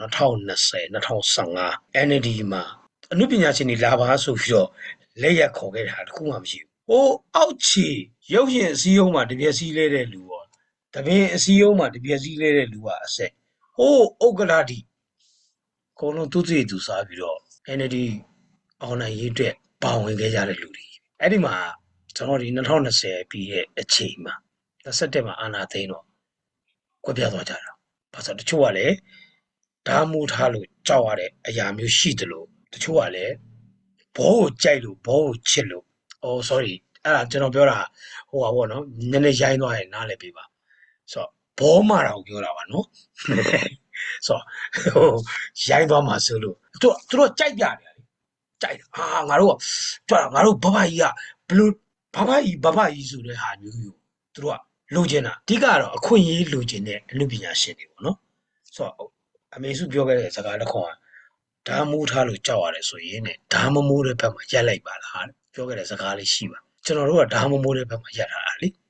2020 2015 NLD မှာအမှုပညာရှင်တွေလာပါဆိုပြီးတော့လက်ရက်ခေါ်ခဲ့တာတခုမှမရှိဘူးဟိုအောက်ခြေရုပ်ရှင်အစည်းအရုံးမှာတပြက်စီးလဲတဲ့လူရောတပင်အစည်းအရုံးမှာတပြက်စီးလဲတဲ့လူကအဆက်ဟိုဥက္ကလာတိအကုန်လုံးသူသိသူစားပြီးတော့ NLD အောင်နိုင်ရေးအတွက်ပါဝင်ခဲ့ကြတဲ့လူတွေအဲ့ဒီမှာကျွန်တော်ဒီ2020ပြည်ရဲ့အချိန်မှာ27မှာအာနာသိန်းတော့ကွက်ပြသွားကြတာဘာလို့တချို့ကလည်း ဓာမူထားလို့ကြောက်ရတဲ့အရာမျိုးရှိတယ်လို့တချို့ကလည်းဘောကိုကြိုက်လို့ဘောကိုချစ်လို့အော် sorry အဲ့ဒါကျွန်တော်ပြောတာဟိုပါဗောနော်နည်းနည်းရိုင်းသွားရင်နားလည်ပေးပါဆိုတော့ဘောမာတာကိုပြောတာပါနော်ဆိုတော့ဟိုရိုင်းသွားမှာဆိုလို့သူတို့သူတို့ကြိုက်ကြတယ်လေကြိုက်တာအာငါတို့ကကြွားငါတို့ဘဘကြီးကဘလို့ဘဘကြီးဘဘကြီးဆိုတဲ့ဟာမျိုးယူသူတို့ကလိုချင်တာအဓိကကတော့အခွင့်အရေးလိုချင်တဲ့အမှုပညာရှင်တွေပေါ့နော်ဆိုတော့ အမေစုပြောခဲ့တဲ့စကားတစ်ခွန်းကဓာမူထားလို့ကြောက်ရတယ်ဆိုရင်တဲ့ဓာမမိုးတဲ့ဘက်မှာရက်လိုက်ပါလားတဲ့ပြောခဲ့တဲ့စကားလေးရှိပါကျွန်တော်တို့ကဓာမမိုးတဲ့ဘက်မှာရက်ထားတာလေ